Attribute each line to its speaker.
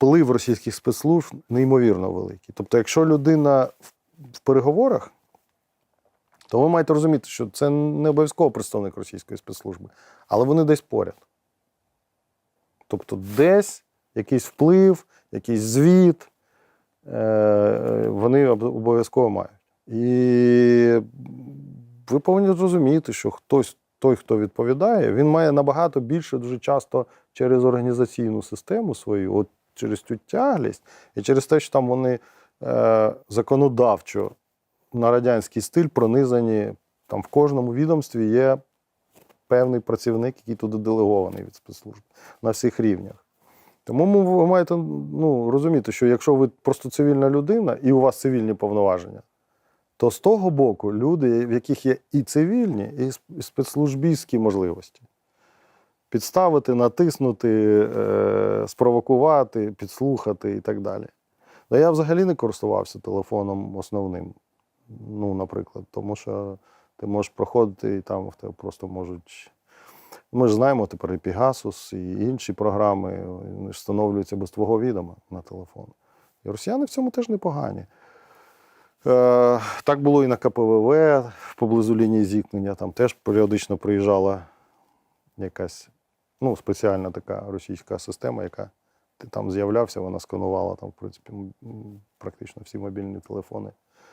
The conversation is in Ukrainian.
Speaker 1: вплив російських спецслужб неймовірно великий. Тобто, якщо людина в, переговорах, то ви маєте розуміти, що це не обов'язково представник російської спецслужби, але вони десь поряд. Тобто, десь якийсь вплив, якийсь звіт, е, вони обов'язково мають. І ви повинні зрозуміти, що хтось, той, хто відповідає, він має набагато більше дуже часто через організаційну систему свою, от через цю тяглість, і через те, що там вони е, законодавчо на радянський стиль пронизані. Там в кожному відомстві є певний працівник, який туди делегований від спецслужб на всіх рівнях. Тому ви маєте ну, розуміти, що якщо ви просто цивільна людина і у вас цивільні повноваження, то з того боку люди, в яких є і цивільні, і сп- і спецслужбістські можливості. Підставити, натиснути, е, спровокувати, підслухати і так далі. Ну, я взагалі не користувався телефоном основним, ну, наприклад, тому що ти можеш проходити і там в тебе просто можуть. Ми ж знаємо тепер і Pegasus, і інші програми встановлюються без твого відома на телефон. І росіяни в цьому теж непогані. Е, так було і на КПВВ поблизу лінії зіткнення. Там теж періодично приїжджала якась ну, спеціальна така російська система, яка ти там з'являвся, вона сканувала там, в принципі, практично всі мобільні телефони